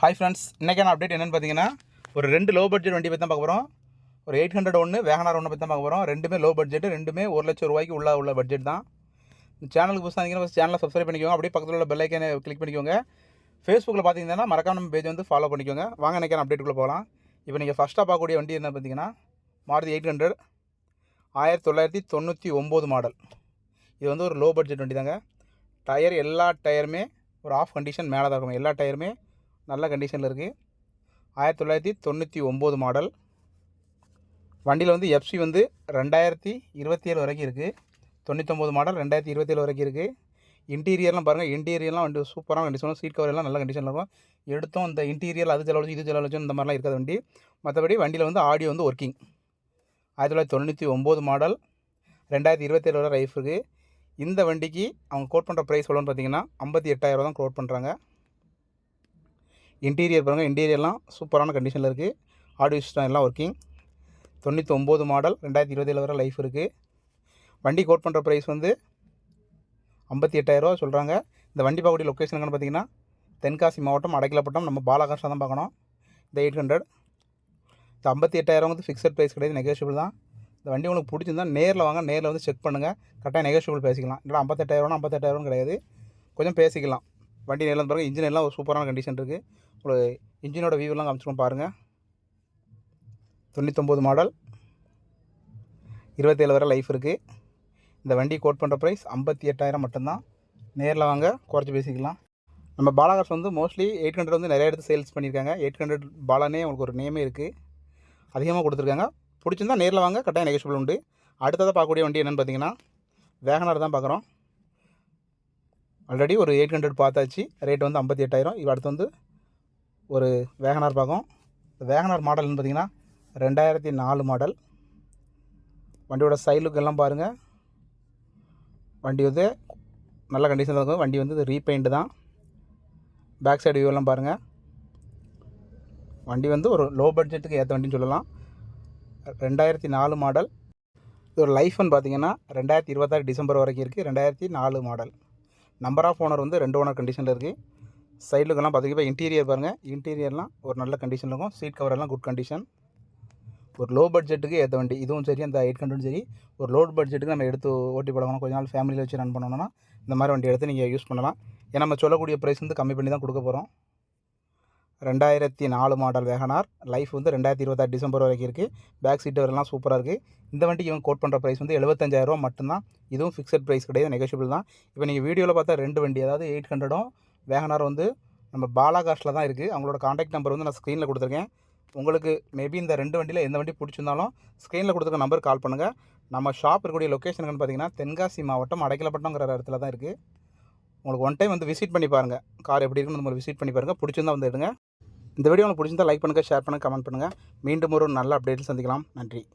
Hi friends இன்றைக்கான update என்னென்னு பார்த்தீங்கன்னா ஒரு ரெண்டு லோ பட்ஜெட் வண்டி பற்றி தான் பார்க்க போகிறோம் ஒரு எயிட் ஹண்ட்ரட் ஒன்று வேகனார் ஒன்று பற்றி தான் பார்க்க போகிறோம் ரெண்டுமே லோ பட்ஜெட் ரெண்டுமே ஒரு லட்சம் ரூபாய்க்கு உள்ள உள்ள பட்ஜெட் தான். இந்த சேனலுக்கு புதுசாக இருந்தீங்கன்னா சேனலை சப்ஸ்கிரைப் பண்ணிக்கோங்க. அப்படியே பக்கத்தில் உள்ள பெல்லைக்கனை கிளிக் பண்ணிக்கோங்க. ஃபேஸ்புக்கில் பார்த்தீங்கன்னா மறக்காம நம்ம பேஜ் வந்து ஃபாலோ பண்ணிக்கோங்க. வாங்க இன்றைக்கான அப்டேட்டுக்குள்ளே போகலாம். இப்போ நீங்கள் ஃபஸ்ட்டாக பார்க்கக்கூடிய வண்டி என்ன பார்த்தீங்கன்னா மாருதி எயிட் ஹண்ட்ரட் ஆயிரத்தி தொள்ளாயிரத்தி தொண்ணூற்றி ஒம்பது மாடல் இது வந்து ஒரு லோ பட்ஜெட் வண்டி தாங்க. டயர் எல்லா டயருமே ஒரு ஆஃப் கண்டிஷன் மேலே தான் இருக்கும் எல்லா டயருமே நல்ல கண்டிஷனில் இருக்குது ஆயிரத்தி தொள்ளாயிரத்தி தொண்ணூற்றி ஒம்பது மாடல் வண்டியில் வந்து எஃப்சி வந்து ரெண்டாயிரத்தி இருபத்தி ஏழு வரைக்கும் இருக்குது தொண்ணூற்றொம்பது மாடல் ரெண்டாயிரத்தி இருபத்தி ஏழு வரைக்கும் இருக்குது இன்டீரியர்லாம் பாருங்கள் இன்டீரியர்லாம் வண்டி சூப்பராக கண்டிஷன் சீட் கவர் எல்லாம் நல்ல கண்டிஷனில் இருக்கும். எடுத்தோம் இந்த இன்டீரியர் அது செலவழிச்சு இது செலவழிச்சு இந்த மாதிரிலாம் இருக்காது வண்டி. மற்றபடி வண்டியில் வந்து ஆடியோ வந்து ஒர்க்கிங் ஆயிரத்தி தொள்ளாயிரத்தி தொண்ணூற்றி ஒம்பது மாடல் ரெண்டாயிரத்தி இருபத்தேழு வரை லைஃப் இருக்குது இந்த வண்டிக்கு அவங்க கோட் பண்ணுற ப்ரைஸ் எவ்வளோன்னு பார்த்தீங்கன்னா ஐம்பத்தி எட்டாயிரம் தான் கோட் பண்ணுறாங்க இன்டீரியர் பாருங்கள் இன்டீரியர்லாம் சூப்பரான கண்டிஷனில் இருக்குது ஆடியோ சிஸ்டம் எல்லாம் ஒர்க்கிங் தொண்ணூற்றி ஒம்பது மாடல் ரெண்டாயிரத்தி இருபதில் வரை லைஃப் இருக்குது வண்டி கோட் பண்ணுற ப்ரைஸ் வந்து ஐம்பத்தி எட்டாயிரரூவா சொல்கிறாங்க இந்த வண்டி பார்க்கக்கூடிய லொக்கேஷன் எங்கன்னு பார்த்தீங்கன்னா தென்காசி மாவட்டம் அடைக்கலப்பட்டம் நம்ம பாலாகாஷா தான் பார்க்கணும். இந்த எயிட் ஹண்ட்ரட் இந்த ஐம்பத்தி எட்டாயிரம் வந்து ஃபிக்ஸட் ப்ரைஸ் கிடையாது நெகோஷியபிள் தான். இந்த வண்டி உங்களுக்கு பிடிச்சிருந்தா நேரில் வாங்க நேரில் வந்து செக் பண்ணுங்கள் கரெக்டாக நெகோஷியபிள் பேசிக்கலாம். இல்லை ஐம்பத்தெட்டாயிரம் ஐம்பத்தெட்டாயிரம் கிடையாது. கொஞ்சம் பேசிக்கலாம். வண்டி நேரில் வந்து பாருங்கள் இன்ஜின் எல்லாம் ஒரு சூப்பரான கண்டிஷன் இருக்குது உங்களுக்கு இன்ஜினோட வியூலாம் காமிச்சிருக்கோம் பாருங்கள் தொண்ணூத்தொம்பது மாடல் இருபத்தேழு வரை லைஃப் இருக்குது இந்த வண்டி கோட் பண்ணுற ப்ரைஸ் ஐம்பத்தி எட்டாயிரம் மட்டும்தான். நேரில் வாங்க குறைச்சி பேசிக்கலாம். நம்ம பாலாகாஸ் வந்து மோஸ்ட்லி எயிட் ஹண்ட்ரட் வந்து நிறைய இடத்து சேல்ஸ் பண்ணியிருக்காங்க. எயிட் ஹண்ட்ரட் பாலானே உங்களுக்கு ஒரு நேமே இருக்குது அதிகமாக கொடுத்துருக்காங்க. பிடிச்சிருந்தா நேரில் வாங்க கட்டாயம் நெகோஷியபிள் உண்டு. அடுத்ததாக பார்க்கக்கூடிய வண்டி என்னென்னு பார்த்தீங்கன்னா வேகனார் தான் பார்க்குறோம். ஆல்ரெடி ஒரு எயிட் ஹண்ட்ரட் பார்த்தாச்சு. ரேட் வந்து ஐம்பத்தி எட்டாயிரம். இப்போ அடுத்து வந்து ஒரு வேகனார் பார்க்கும் வேகனார் மாடல்னு பார்த்தீங்கன்னா ரெண்டாயிரத்தி நாலு மாடல் வண்டியோட சைலுக்கு எல்லாம் பாருங்கள் வண்டி வந்து நல்ல கண்டிஷனில் இருக்கும். வண்டி வந்து ரீபெயிண்ட் தான். பேக் சைடு வியூ எல்லாம் பாருங்கள் வண்டி வந்து ஒரு லோ பட்ஜெட்டுக்கு ஏற்ற வண்டின்னு சொல்லலாம். ரெண்டாயிரத்தி நாலு மாடல் இது ஒரு லைஃப்னு பார்த்தீங்கன்னா ரெண்டாயிரத்தி இருபத்தாறு டிசம்பர் வரைக்கும் இருக்குது ரெண்டாயிரத்தி நாலு மாடல் நம்பர் ஆஃப் ஓனர் வந்து ரெண்டு ஓனர் கண்டிஷனில் இருக்குது சைடுக்கெல்லாம் பார்த்தீங்கன்னா இன்டீரியர் பாருங்கள் இன்டீரியர்லாம் ஒரு நல்ல கண்டிஷனில் இருக்கும். சீட் கவர் எல்லாம் குட் கண்டிஷன் ஒரு லோ பட்ஜெட்டுக்கு ஏற்ற வண்டி. இதுவும் சரி அந்த எயிட் ஹண்ட்ரடும் சரி. ஒரு லோ பட்ஜெட்டுக்கு நம்ம எடுத்து ஓட்டி பழகணும் கொஞ்ச நாள் ஃபேமிலியில் வச்சு ரன் பண்ணணும்னா இந்த மாதிரி வண்டி எடுத்து நீங்கள் யூஸ் பண்ணலாம். ஏன்னா நம்ம சொல்லக்கூடிய ப்ரைஸ் வந்து கம்மி பண்ணி தான் கொடுக்க போகிறோம் ரெண்டாயிரத்தி நாலு மாடல் வேகனார். லைஃப் வந்து ரெண்டாயிரத்தி இருபத்தாறு டிசம்பர் வரைக்கும் இருக்குது பேக் சீட் வரலாம் சூப்பராக இருக்குது இந்த வண்டிக்கு இவன் கோட் பண்ணுற ப்ரைஸ் வந்து எழுபத்தஞ்சாயிரரூவா மட்டும்தான். இதுவும் ஃபிக்ஸட் ப்ரைஸ் கிடையாது நெகோஷியபிள் தான். இப்போ நீங்கள் வீடியோவில் பார்த்தா ரெண்டு வண்டி அதாவது எயிட் ஹண்ட்ரடும் வேகனார் வந்து நம்ம பாலாகாஸ்ட்டில் தான் இருக்குது அவங்களோட காண்டாக்ட் நம்பர் வந்து நான் ஸ்க்ரீனில் கொடுத்துருக்கேன். உங்களுக்கு மேபி இந்த ரெண்டு வண்டியில் எந்த வண்டி பிடிச்சிருந்தாலும் ஸ்க்ரீனில் கொடுத்துருக்க நம்பர் கால் பண்ணுங்கள் நம்ம ஷாப் இருக்கக்கூடிய லொக்கேஷனுக்குன்னு பார்த்தீங்கன்னா தென்காசி மாவட்டம் அடைக்கலப்பட்டங்கிற இடத்துல தான் இருக்குது உங்களுக்கு ஒன் டைம் வந்து விசிட் பண்ணி பாருங்கள் கார் எப்படி இருக்குன்னு நம்ம விசிட் பண்ணி பாருங்கள் பிடிச்சிருந்தா வந்து எடுங்க. இந்த வீடியோ உங்களுக்கு பிடிச்சிருந்தா லைக் பண்ணுங்கள் ஷேர் பண்ணுங்கள் கமெண்ட் பண்ணுங்கள் மீண்டும் ஒரு நல்ல அப்டேட்டில் சந்திக்கலாம். நன்றி.